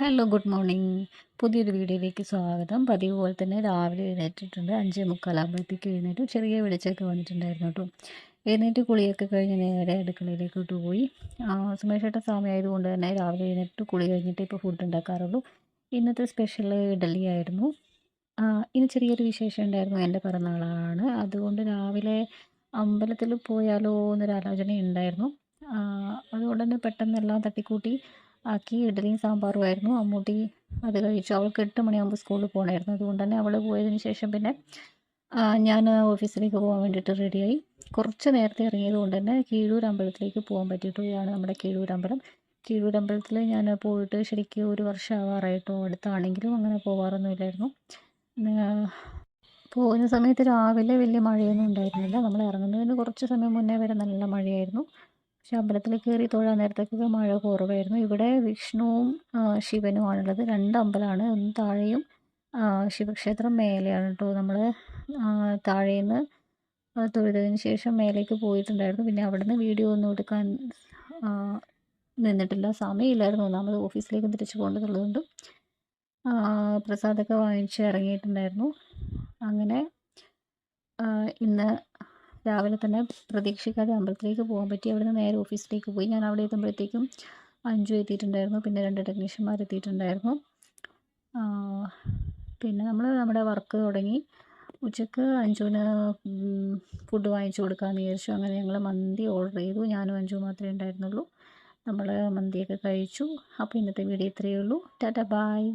Hello good morning പുതിയൊരു വീഡിയോയിലേക്ക് സ്വാഗതം. പതിവ് പോലെ തന്നെ രാവിലെ എഴുന്നേറ്റിട്ടുണ്ട്. അഞ്ചേ മുക്കാലാകുമ്പോഴത്തേക്ക് എഴുന്നേറ്റു. ചെറിയ വെളിച്ചമൊക്കെ വന്നിട്ടുണ്ടായിരുന്നു കേട്ടോ. എഴുന്നേറ്റ് കുളിയൊക്കെ കഴിഞ്ഞ് നേരെ അടുക്കളയിലേക്ക് പോയി. സുമേഷേട്ട സമയമായതുകൊണ്ട് തന്നെ രാവിലെ എഴുന്നേറ്റ് കുളി കഴിഞ്ഞിട്ട് ഇപ്പോൾ ഫുഡ് ഉണ്ടാക്കാറുള്ളൂ. ഇന്നത്തെ സ്പെഷ്യൽ ഇഡലി ആയിരുന്നു. ഇന്ന് ചെറിയൊരു വിശേഷം ഉണ്ടായിരുന്നു. എന്റെ പിറന്നാളാണ്. അതുകൊണ്ട് രാവിലെ അമ്പലത്തിൽ പോയാലോ എന്നൊരു ആലോചന ഉണ്ടായിരുന്നു അതുകൊണ്ട് തന്നെ പെട്ടെന്ന് എല്ലാം തട്ടിക്കൂട്ടി. ആക്കി ഇഡലിയും സാമ്പാറുമായിരുന്നു അമ്മൂട്ടി അത് കഴിച്ചു. അവൾക്ക് എട്ട് മണിയാകുമ്പോൾ സ്കൂളിൽ പോകണമായിരുന്നു അതുകൊണ്ട് തന്നെ അവൾ പോയതിന് ശേഷം പിന്നെ ഞാൻ ഓഫീസിലേക്ക് പോകാൻ വേണ്ടിയിട്ട് റെഡിയായി കുറച്ച് നേരത്തെ ഇറങ്ങിയത് കൊണ്ട് തന്നെ കീഴൂർ അമ്പലത്തിലേക്ക് പോകാൻ പറ്റിയിട്ടു ഇതാണ് നമ്മുടെ കീഴൂർ അമ്പലം. കീഴൂർ അമ്പലത്തിൽ ഞാൻ പോയിട്ട് ശരിക്കും ഒരു വർഷം ആവാറായിട്ടോ അടുത്താണെങ്കിലും അങ്ങനെ പോകാറൊന്നുമില്ലായിരുന്നു പോകുന്ന സമയത്ത് രാവിലെ വലിയ മഴയൊന്നും ഉണ്ടായിരുന്നില്ല. നമ്മൾ ഇറങ്ങുന്നതിന് കുറച്ച് സമയം മുന്നേ വരെ നല്ല മഴയായിരുന്നു. പക്ഷെ അമ്പലത്തിൽ കയറി തൊഴാൻ നേരത്തേക്കൊക്കെ മഴ കുറവായിരുന്നു. ഇവിടെ വിഷ്ണുവും ശിവനും ശിവനുമാണുള്ളത് രണ്ട് അമ്പലമാണ്. ഒന്ന് താഴെയും ശിവക്ഷേത്രം മേലെയാണ് കേട്ടോ. നമ്മൾ താഴേന്ന് തൊഴുതതിന് ശേഷം മേലേക്ക് പോയിട്ടുണ്ടായിരുന്നു. പിന്നെ അവിടെ നിന്ന് വീഡിയോ ഒന്നും എടുക്കാൻ നിന്നിട്ടില്ല. സമയമില്ലായിരുന്നു. ഒന്നാമത് ഓഫീസിലേക്ക് തിരിച്ചു പോകേണ്ടതുള്ളതുകൊണ്ട് പ്രസാദമൊക്കെ വാങ്ങിച്ച് ഇറങ്ങിയിട്ടുണ്ടായിരുന്നു. അങ്ങനെ ഇന്ന് രാവിലെ തന്നെ പ്രതീക്ഷിക്കാതെ അമ്പലത്തിലേക്ക് പോകാൻ പറ്റി. അവിടുന്ന് നേരെ ഓഫീസിലേക്ക് പോയി. ഞാൻ അവിടെ എത്തുമ്പോഴത്തേക്കും അഞ്ചു എത്തിയിട്ടുണ്ടായിരുന്നു. പിന്നെ രണ്ട് ടെക്നീഷ്യന്മാർ എത്തിയിട്ടുണ്ടായിരുന്നു. പിന്നെ നമ്മൾ നമ്മുടെ വർക്ക് തുടങ്ങി. ഉച്ചയ്ക്ക് അഞ്ചുവിന് ഫുഡ് വാങ്ങിച്ചു കൊടുക്കാമെന്ന് വിചാരിച്ചു. അങ്ങനെ ഞങ്ങൾ മന്തി ഓർഡർ ചെയ്തു. ഞാനും അഞ്ചു മാത്രമേ ഉണ്ടായിരുന്നുള്ളൂ. നമ്മൾ മന്തിയൊക്കെ കഴിച്ചു. അപ്പോൾ ഇന്നത്തെ വീഡിയോ ഇത്രയേ ഉള്ളൂ. ടാറ്റ ബായ്